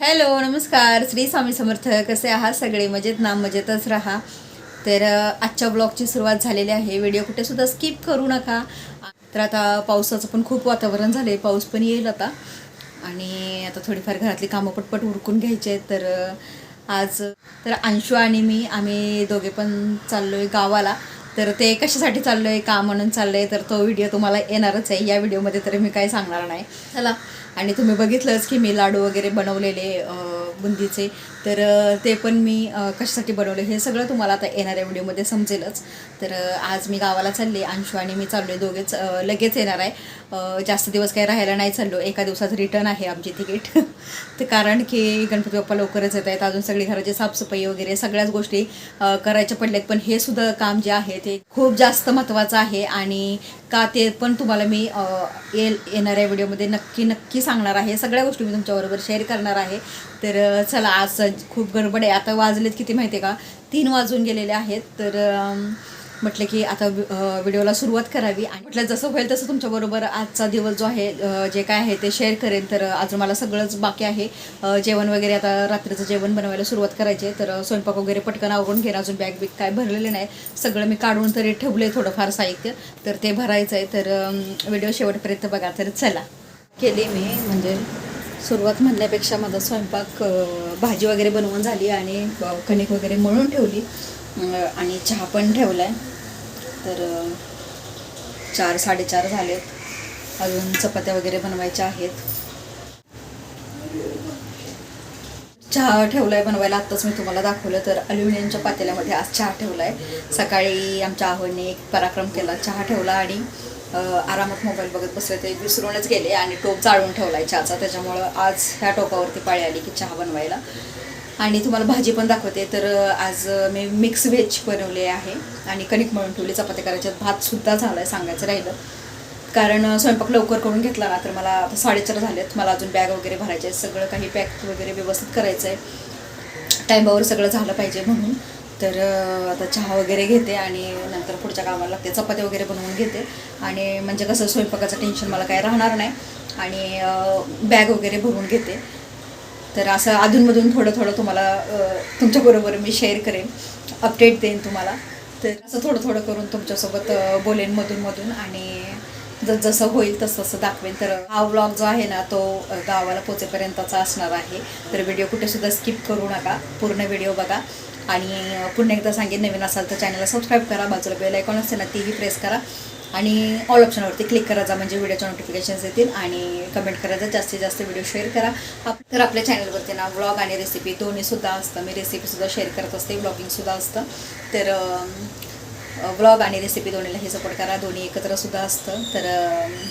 Hello नमस्कार. श्री स्वामी समर्थ. कसे आहात सगळे? मजेत ना? मजेतच राहा. तर आजच्या ब्लॉगची सुरुवात झालेली आहे. व्हिडिओ कुठेसुद्धा स्किप करू नका. तर आता पावसाचं पण खूप वातावरण झालं आहे पाऊस पण येईल आता. आणि आता थोडीफार घरातली कामं पटपट उरकून घ्यायचे आहेत. तर आज तर अंशू आणि मी आम्ही दोघे पण चाललो आहे गावाला. तर ते कशासाठी चाललं आहे का म्हणून चाललं आहे तर तो व्हिडिओ तुम्हाला येणारच आहे. या व्हिडिओमध्ये तरी मी काही सांगणार नाही. चला. आणि तुम्ही बघितलंच की मी लाडू वगैरे बनवलेले बुंदीचे. तर ते पण मी कशासाठी बनवले हे सगळं तुम्हाला आता येणाऱ्या व्हिडिओमध्ये समजेलच. तर आज मी गावाला चालले अंशू आणि मी चाललो आहे दोघेच लगेच येणार आहे. जास्त दिवस काही राहायला नाही चाललो एका दिवसात रिटर्न आहे आमची तिकीट. तर कारण की गणपती बाप्पा लवकरच येत आहेत अजून सगळी घराची साफसफाई वगैरे सगळ्याच गोष्टी करायच्या पडल्यात. पण हे सुद्धा काम जे आहे ते खूप जास्त महत्त्वाचं आहे आणि का ते पण तुम्हाला मी येल येणाऱ्या व्हिडिओमध्ये नक्की नक्की सांगणार आहे. सगळ्या गोष्टी मी तुमच्याबरोबर शेअर करणार आहे. तर चला आज खूप गडबड आहे. आता वाजलेत किती माहिती आहे का? तीन वाजून गेलेले आहेत. तर म्हटलं की आता व्हिडिओला सुरुवात करावी. आणि म्हटलं जसं होईल तसं तुमच्याबरोबर आजचा दिवस जो आहे जे काय आहे ते शेअर करेन. तर अजून मला सगळंच बाकी आहे. जेवण वगैरे आता रात्रीचं जेवण बनवायला सुरुवात करायची आहे. तर स्वयंपाक वगैरे पटकन आवरून घेणं. अजून बॅग बिग काय भरलेले नाही. सगळं मी काढून तरी ठेवले थोडंफार साहित्य. तर ते भरायचं आहे तर व्हिडिओ शेवटपर्यंत बघा. तर चला. केली मी म्हणजे सुरुवात म्हणण्यापेक्षा माझा स्वयंपाक भाजी वगैरे बनवून झाली आणि कणिक वगैरे मळून ठेवली. आणि चहा पण ठेवला आहे तर चार साडेचार झालेत. अजून चपात्या वगैरे बनवायच्या आहेत. चहा ठेवलाय बनवायला. आत्ताच मी तुम्हाला दाखवलं. तर अल्युमिनियमच्या पातेल्यामध्ये आज चहा ठेवला आहे सकाळी आमच्या आहोने एक पराक्रम केला. चहा ठेवला आणि आरामात मोबाईल बघत बसले ते विसरूनच गेले आणि टोप जाळून आहे चहाचा. त्याच्यामुळं आज ह्या टोपावरती पाळी आली की चहा बनवायला. आणि तुम्हाला भाजी पण दाखवते. तर आज मी मिक्स व्हेज बनवले आहे आणि कणिक मळून ठेवली. चपाती करायच्यात भातसुद्धा झाला आहे सांगायचं राहिलं. कारण स्वयंपाक लवकर करून घेतला ना तर मला आता साडेचार झालेत. मला अजून बॅग वगैरे भरायचे आहे सगळं काही पॅक वगैरे व्यवस्थित करायचं आहे टाईमावर सगळं झालं पाहिजे म्हणून. तर आता चहा वगैरे घेते आणि नंतर पुढच्या कामाला लागते. चपाती वगैरे बनवून घेते. आणि म्हणजे कसं स्वयंपाकाचं टेन्शन मला काय राहणार नाही. आणि बॅग वगैरे भरून घेते. तर असं अधूनमधून थोडं थोडं तुम्हाला तुमच्याबरोबर मी शेअर करेन. अपडेट देईन तुम्हाला. तर असं थोडं थोडं करून तुमच्यासोबत बोलेन मधून मधून आणि जर जसं होईल तसं तसं दाखवेन. तर हा व्लॉग जो आहे ना तो गावाला पोचेपर्यंतचा असणार आहे. तर व्हिडिओ कुठेसुद्धा स्किप करू नका. पूर्ण व्हिडिओ बघा. आणि पुन्हा एकदा सांगेन नवीन असाल तर चॅनलला सबस्क्राईब करा बाजूला बेल आयकॉन असते ना तीही प्रेस करा. आणि ऑल ऑप्शनवरती क्लिक करायचा म्हणजे व्हिडिओच्या नोटिफिकेशन्स येतील आणि कमेंट करायचा जास्तीत जास्त व्हिडिओ शेअर करा. आप तर आपल्या चॅनलवरती ना व्लॉग आणि रेसिपी दोन्हीसुद्धा असतं. मी रेसिपीसुद्धा शेअर करत असते ब्लॉगिंगसुद्धा असतं. तर व्लॉग आणि रेसिपी दोन्हीलाही सपोर्ट करा. दोन्ही एकत्रसुद्धा असतं. तर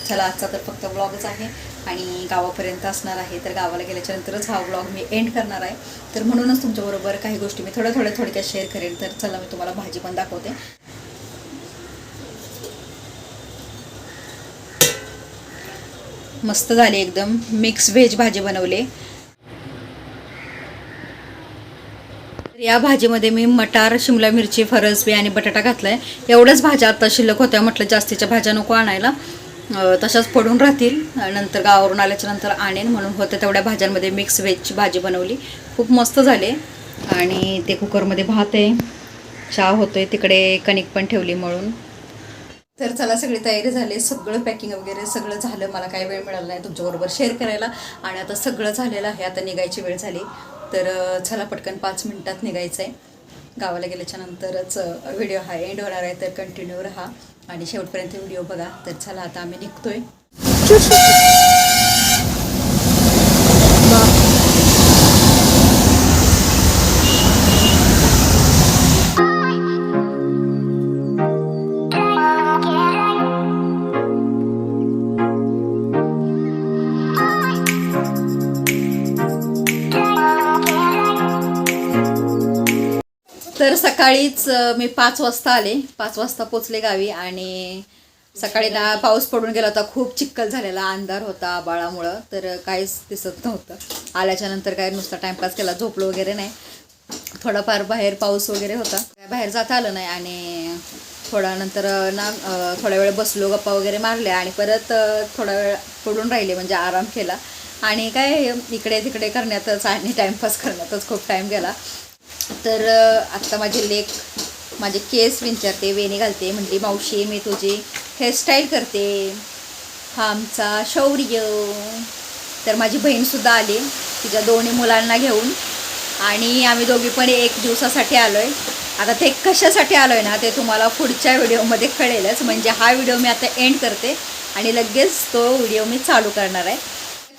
चला आजचा तर फक्त व्लॉगच आहे. आणि गावापर्यंत असणार आहे तर गावाला गेल्याच्यानंतरच हा ब्लॉग मी एंड करणार आहे. तर म्हणूनच तुमच्याबरोबर काही गोष्टी मी थोड्या थोड्या थोडक्यात शेअर करेन. तर चला मी तुम्हाला भाजी पण दाखवते. मस्त झाली एकदम. मिक्स व्हेज भाजी बनवले. या भाजीमध्ये मी मटार शिमला मिरची फरसबी आणि बटाटा घातलाय. एवढ्याच भाज्या आता शिल्लक होत्या. म्हटलं जास्तीच्या भाज्या नको आणायला. तशाच पडून राहतील. नंतर गावावरून आल्याच्यानंतर आणेन म्हणून होतं तेवढ्या भाज्यांमध्ये मिक्स व्हेजची भाजी बनवली. खूप मस्त झाले. आणि ते कुकरमध्ये भात आहे. चहा होतोय. तिकडे कणिक पण ठेवली म्हणून तर चला सगळी तयारी झाली. सगळं पॅकिंग वगैरे सगळं झालं. मला काही वेळ मिळाला नाही तुमच्याबरोबर शेअर करायला. आणि आता सगळं झालेलं आहे. आता निघायची वेळ झाली. तर चला पटकन पाच मिनटात निघायचं आहे गावाला गेल्याच्या नंतरच व्हिडिओ हा एंड होणार आहे. तर कंटिन्यू राहा. आणि शेवटपर्यंत व्हिडिओ बघा. तर चला आता आम्ही निघतोय. तर सकाळीच मी पाच वाजता आले. पाच वाजता पोचले गावी आणि सकाळी ना पाऊस पडून गेला होता. खूप चिक्कल झालेला. अंधार होता आबाळामुळं तर काहीच दिसत नव्हतं. आल्याच्यानंतर काय नुसता टाइमपास केला. झोपलो वगैरे नाही. थोडाफार बाहेर पाऊस वगैरे होता. काय बाहेर जाता आलं नाही आणि थोडा नंतर ना थोड्या वेळ बसलो गप्पा वगैरे मारल्या आणि परत थोडा वेळ पडून राहिले म्हणजे आराम केला. आणि काय इकडे तिकडे करण्यातच आणि टाईमपास करण्यातच खूप टाईम गेला. तर आत्ता माझे लेक माझे केस विंचारते वेणी घालते म्हणली मावशी मी तुझी हेअरस्टाईल करते. हा आमचा शौर्य. तर माझी बहीणसुद्धा आली तिच्या दोन्ही मुलांना घेऊन. आणि आम्ही दोघी पण एक दिवसासाठी आलो आहे आता ते कशासाठी आलो आहे ना ते तुम्हाला पुढच्या व्हिडिओमध्ये कळेलच. म्हणजे हा व्हिडिओ मी आता एंड करते आणि लगेच तो व्हिडिओ मी चालू करणार आहे.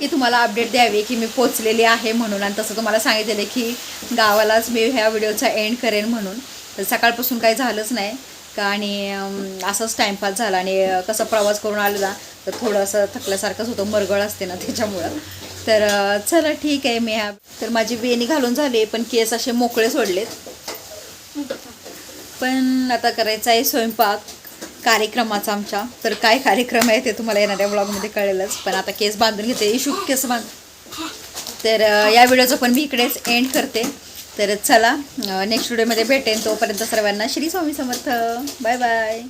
की तुम्हाला अपडेट द्यावी की मी पोचलेली आहे म्हणून. आणि तसं तुम्हाला सांगितलेलं की गावालाच मी ह्या व्हिडिओचा एंड करेन म्हणून. तर सकाळपासून काही झालंच नाही. का आणि असंच टाईमपास झाला आणि कसं प्रवास करून आलेला तर थोडंसं थकल्यासारखंच होतं मरगळ असते ना त्याच्यामुळं. तर चला ठीक आहे मी ह्या तर माझी वेणी घालून झाली पण केस असे मोकळे सोडलेत. पण आता करायचा आहे स्वयंपाक. कार्यक्रमाचा आमच्या. तर काय कार्यक्रम आहे ते तुम्हाला येणाऱ्या ब्लॉगमध्ये कळेलच. पण आता केस बांधून घेते. इशू केस बांध. तर या व्हिडिओचं पण मी इकडेच एंड करते. तर चला नेक्स्ट व्हिडिओमध्ये भेटेन. तोपर्यंत सर्वांना श्री स्वामी समर्थ. Bye bye